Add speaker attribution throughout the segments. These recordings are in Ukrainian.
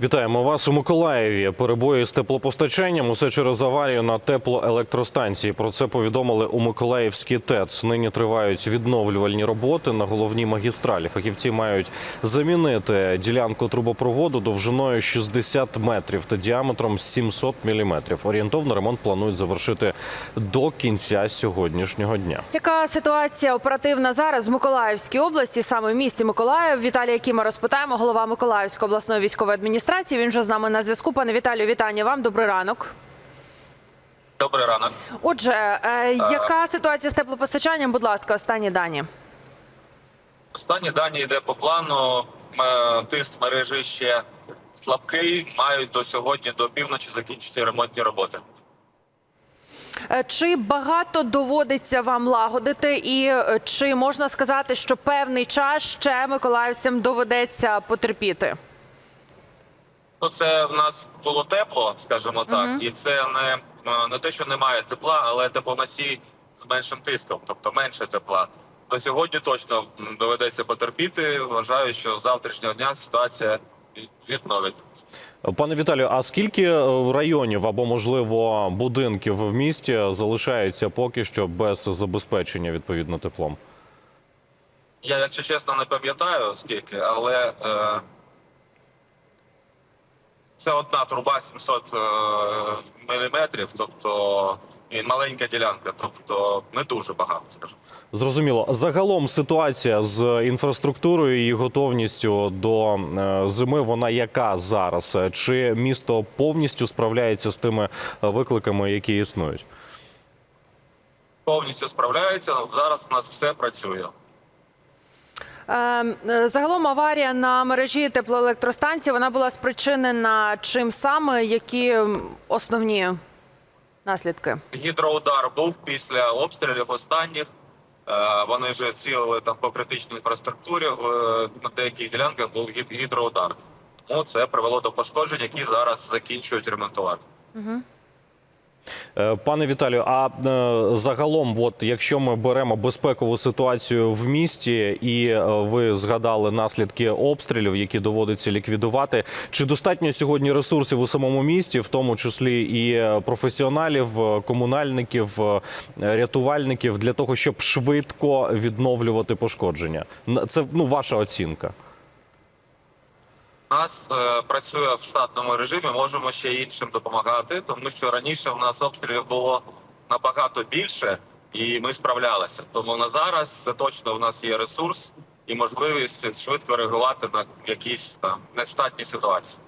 Speaker 1: Вітаємо вас у Миколаєві. Перебої з теплопостачанням. Усе через аварію на теплоелектростанції. Про це повідомили у Миколаївській ТЕЦ. Нині тривають відновлювальні роботи на головній магістралі. Фахівці мають замінити ділянку трубопроводу довжиною 60 метрів та діаметром 700 міліметрів. Орієнтовно ремонт планують завершити до кінця сьогоднішнього дня.
Speaker 2: Яка ситуація оперативна зараз в Миколаївській області, саме в місті Миколаїв? Віталія Кіма розпитаємо, голова Миколаївської обласної військової адміністрації. Він вже з нами на зв'язку. Пане Віталію, вітання вам. Добрий ранок.
Speaker 3: Добрий ранок.
Speaker 2: Отже, е, яка ситуація з теплопостачанням? Будь ласка, останні дані.
Speaker 3: Останні дані йде по плану. Тиск мережі ще слабкий. Мають до сьогодні до півночі закінчити ремонтні роботи.
Speaker 2: Е, Чи багато доводиться вам лагодити, і е, чи можна сказати, що певний час ще миколаївцям доведеться потерпіти?
Speaker 3: Ну, це в нас було тепло, скажімо так, і це не, е, не те, що немає тепла, але теплоносій з меншим тиском, тобто менше тепла. До сьогодні точно доведеться потерпіти. Вважаю, що з завтрашнього дня ситуація відновить.
Speaker 1: Пане Віталію, а скільки е, районів або можливо будинків в місті залишаються поки що без забезпечення відповідно теплом?
Speaker 3: Я, якщо чесно, не пам'ятаю скільки, але е, це одна труба 700 е, міліметрів, тобто і маленька ділянка, тобто не дуже багато, скажімо.
Speaker 1: Зрозуміло. Загалом ситуація з інфраструктурою і готовністю до е, зими вона яка зараз? Чи місто повністю справляється з тими е, викликами, які існують?
Speaker 3: Повністю справляється. Зараз у нас все працює.
Speaker 2: Е, е, Загалом аварія на мережі теплоелектростанції вона була спричинена чим саме, які основні наслідки?
Speaker 3: Гідроудар був після обстрілів останніх. Е, Вони вже цілили там по критичній інфраструктурі. На деяких ділянках був гідроудар. Тому це привело до пошкоджень, які зараз закінчують ремонтувати.
Speaker 1: Е, Пане Віталію, а е, загалом, от якщо ми беремо безпекову ситуацію в місті, і е, ви згадали наслідки обстрілів, які доводиться ліквідувати, чи достатньо сьогодні ресурсів у самому місті, в тому числі і е, професіоналів, е, комунальників, е, рятувальників, для того, щоб швидко відновлювати пошкодження? Це ну ваша оцінка.
Speaker 3: Нас е, працює в штатному режимі, можемо ще іншим допомагати, тому що раніше в нас обстрілів було набагато більше, і ми справлялися. Тому на зараз це точно в нас є ресурс і можливість швидко реагувати на якісь там нештатні ситуації.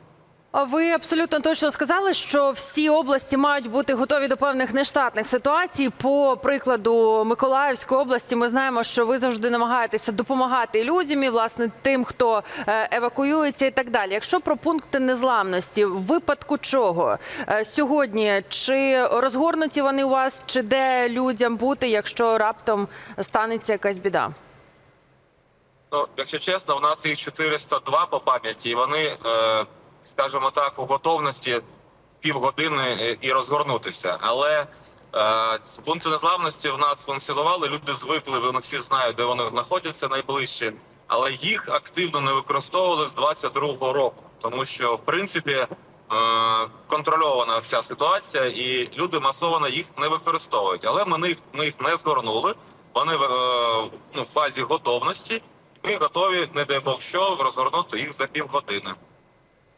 Speaker 2: Ви абсолютно точно сказали, що всі області мають бути готові до певних нештатних ситуацій. По прикладу Миколаївської області, ми знаємо, що ви завжди намагаєтеся допомагати людям і власне тим, хто е, евакуюється, і так далі. Якщо про пункти незламності, в випадку чого е, сьогодні чи розгорнуті вони у вас, чи де людям бути, якщо раптом станеться якась біда?
Speaker 3: Ну, якщо чесно, у нас їх 402 по пам'яті, і вони, е, скажімо так, у готовності в півгодини е, і розгорнутися. Але е, пункти незламності в нас функціонували. Люди звикли, вони всі знають, де вони знаходяться найближче, але їх активно не використовували з 22-го року, тому що в принципі. е, Контрольована вся ситуація, і люди масово їх не використовують. Але ми їх, ми їх не згорнули. Вони в, е, ну, фазі готовності. Ми готові, не дай Бог що, розгорнути їх за півгодини.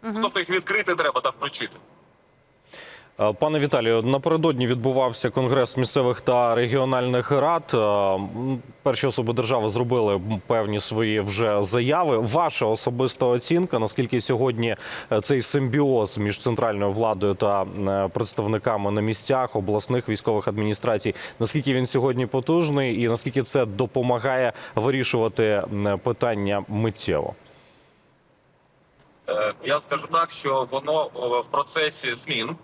Speaker 3: Тобто їх відкрити треба та включити.
Speaker 1: Е, Пане Віталію, напередодні відбувався конгрес місцевих та регіональних рад. Е, Перші особи держави зробили певні свої вже заяви. Ваша особиста оцінка, наскільки сьогодні е, цей симбіоз між центральною владою та представниками на місцях обласних військових адміністрацій, наскільки він сьогодні потужний, і наскільки це допомагає вирішувати питання миттєво?
Speaker 3: Е, Я скажу так, що воно е, в процесі змін,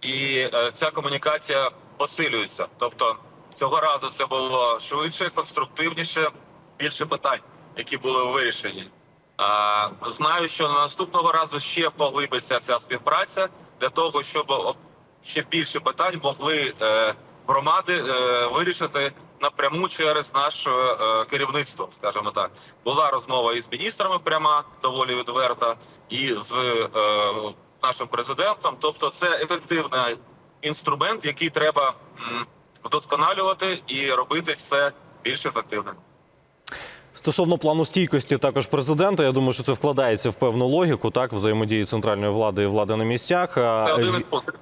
Speaker 3: і е, ця комунікація посилюється. Тобто цього разу це було швидше, конструктивніше, більше питань, які були вирішені. Знаю, що наступного разу ще поглибиться ця співпраця для того, щоб ще більше питань могли громади вирішити напряму через наше е, керівництво, скажімо так. Була розмова із міністрами пряма, доволі відверта, і з е, нашим президентом. Тобто, це ефективний інструмент, який треба вдосконалювати і робити все більш ефективним.
Speaker 1: Стосовно плану стійкості, також президента, я думаю, що це вкладається в певну логіку, так, взаємодії центральної влади і влади на місцях.
Speaker 3: Це один із пунктів.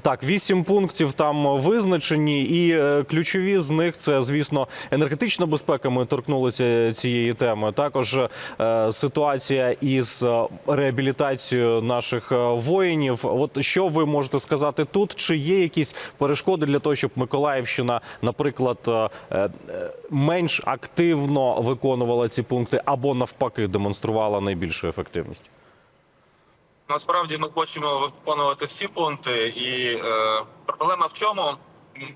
Speaker 1: Так, вісім пунктів там визначені, і е, ключові з них це, звісно, енергетична безпека. Ми торкнулися цієї теми. Також е, ситуація із е, реабілітацією наших е, воїнів. От що ви можете сказати тут? Чи є якісь перешкоди для того, щоб Миколаївщина, наприклад, е, менш активно виконувала ці пункти, або навпаки демонструвала найбільшу ефективність?
Speaker 3: Насправді ми хочемо виконувати всі пункти, і е, проблема в чому?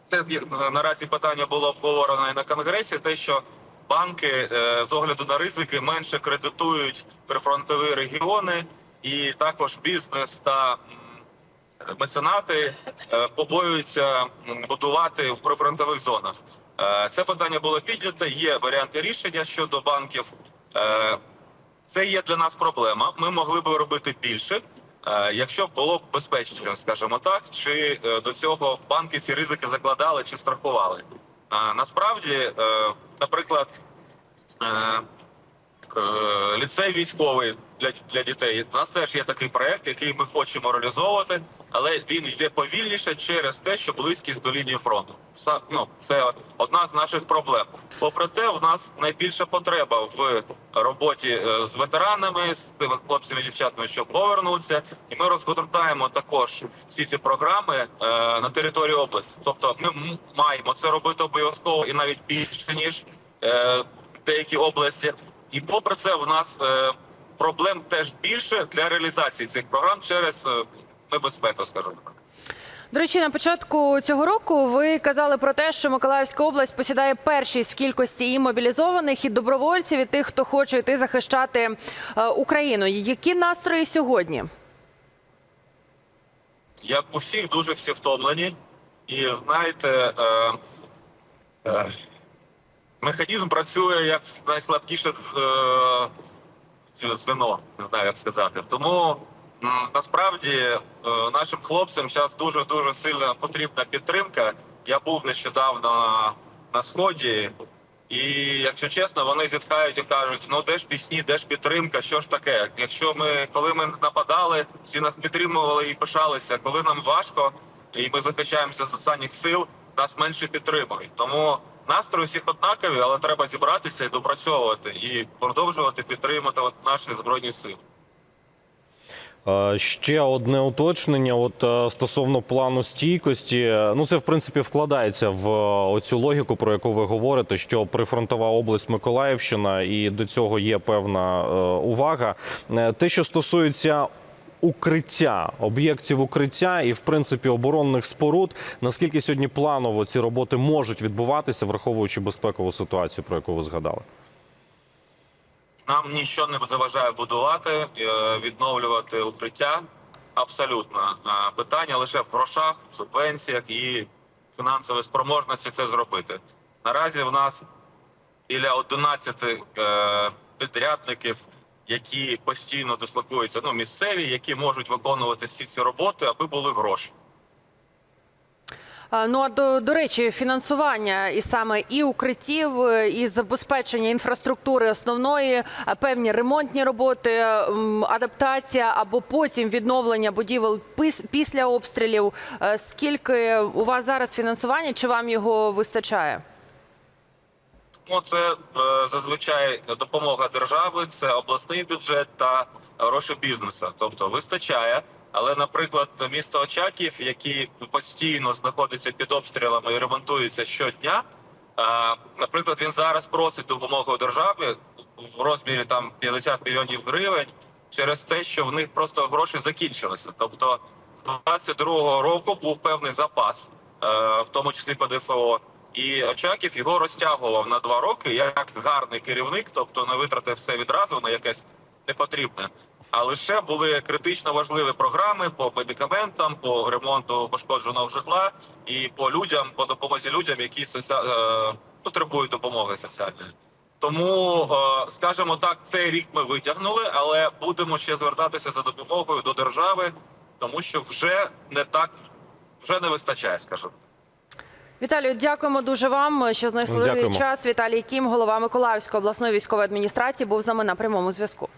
Speaker 3: Це є- наразі питання було обговорено і на конгресі. Те, що банки е, з огляду на ризики менше кредитують прифронтові регіони, і також бізнес та меценати е, побоюються будувати в прифронтових зонах. Е, Це питання було піднято. Є варіанти рішення щодо банків. Е, це є для нас проблема. Ми могли б робити більше, е, якщо б було б безпечно, скажімо так, чи е, до цього банки ці ризики закладали чи страхували. Е, Насправді, наприклад, ліцей військовий для, для дітей. У нас теж є такий проект, який ми хочемо реалізовувати, але він йде повільніше через те, що близькість до лінії фронту. Ну, це одна з наших проблем. Попри те, в нас найбільша потреба в роботі е, з ветеранами, з тими хлопцями і дівчатами, що повернуться, і ми розгортаємо також всі ці програми е, на території області. Тобто, ми маємо це робити обов'язково і навіть більше ніж е, деякі області. І попри це, в нас проблем теж більше для реалізації цих програм через небезпеку, скажімо так.
Speaker 2: До речі, на початку цього року ви казали про те, що Миколаївська область посідає першість в кількості і мобілізованих, і добровольців, і тих, хто хоче йти захищати е, Україну. Які настрої сьогодні?
Speaker 3: Як у всіх, дуже всі втомлені. І знаєте, е, е, механізм працює як найслабкіше е, звено, не знаю, як сказати. Тому насправді е, нашим хлопцям зараз дуже дуже сильно потрібна підтримка. Я був нещодавно на, сході, і якщо чесно, вони зітхають і кажуть: ну де ж пісні, де ж підтримка, що ж таке? Якщо ми коли ми нападали, всі нас підтримували і пишалися. Коли нам важко, і ми захищаємося з останніх сил, нас менше підтримують. Тому настрої всіх однакові, але треба зібратися і допрацьовувати і продовжувати підтримувати наші збройні сили.
Speaker 1: Е, Ще одне уточнення. От е, стосовно плану стійкості, ну це в принципі вкладається в е, оцю логіку, про яку ви говорите, що прифронтова область Миколаївщина, і до цього є певна увага. Те, що стосується укриття, об'єктів укриття і в принципі оборонних споруд, наскільки сьогодні планово ці роботи можуть відбуватися, враховуючи безпекову ситуацію, про яку ви згадали?
Speaker 3: Нам нічого не заважає будувати, е, відновлювати укриття. Абсолютно питання лише в грошах, в субвенціях і фінансовій спроможності це зробити. Наразі в нас біля 11 е, підрядників, які постійно дислокуються, ну місцеві, які можуть виконувати всі ці роботи, аби були гроші.
Speaker 2: Ну а до, до речі, фінансування і саме і укриттів, і забезпечення інфраструктури основної, певні ремонтні роботи, адаптація або потім відновлення будівель після обстрілів. Скільки у вас зараз фінансування? Чи вам його вистачає?
Speaker 3: Ну, це е, зазвичай допомога держави, це обласний бюджет та гроші бізнесу. Тобто вистачає. Але, наприклад, місто Очаків, який постійно знаходиться під обстрілами і ремонтується щодня. Наприклад, він зараз просить допомогу держави в розмірі там 50 мільйонів гривень через те, що в них просто гроші закінчилися. Тобто, з 22-го року був певний запас, е, в тому числі по ДФО. І Очаків його розтягував на два роки як гарний керівник, тобто не витратив все відразу на якесь непотрібне. А лише були критично важливі програми по медикаментам, по ремонту пошкодженого житла і по людям, по допомозі людям, які соці... е, потребують допомоги соціальної. Тому, е, скажімо так, цей рік ми витягнули, але будемо ще звертатися за допомогою до держави, тому що вже не так, вже не вистачає, скажімо.
Speaker 2: Віталію, дякуємо дуже вам, що знайшли
Speaker 1: Дякуємо.
Speaker 2: час. Віталій Кім, голова Миколаївської обласної військової адміністрації, був з нами на прямому зв'язку.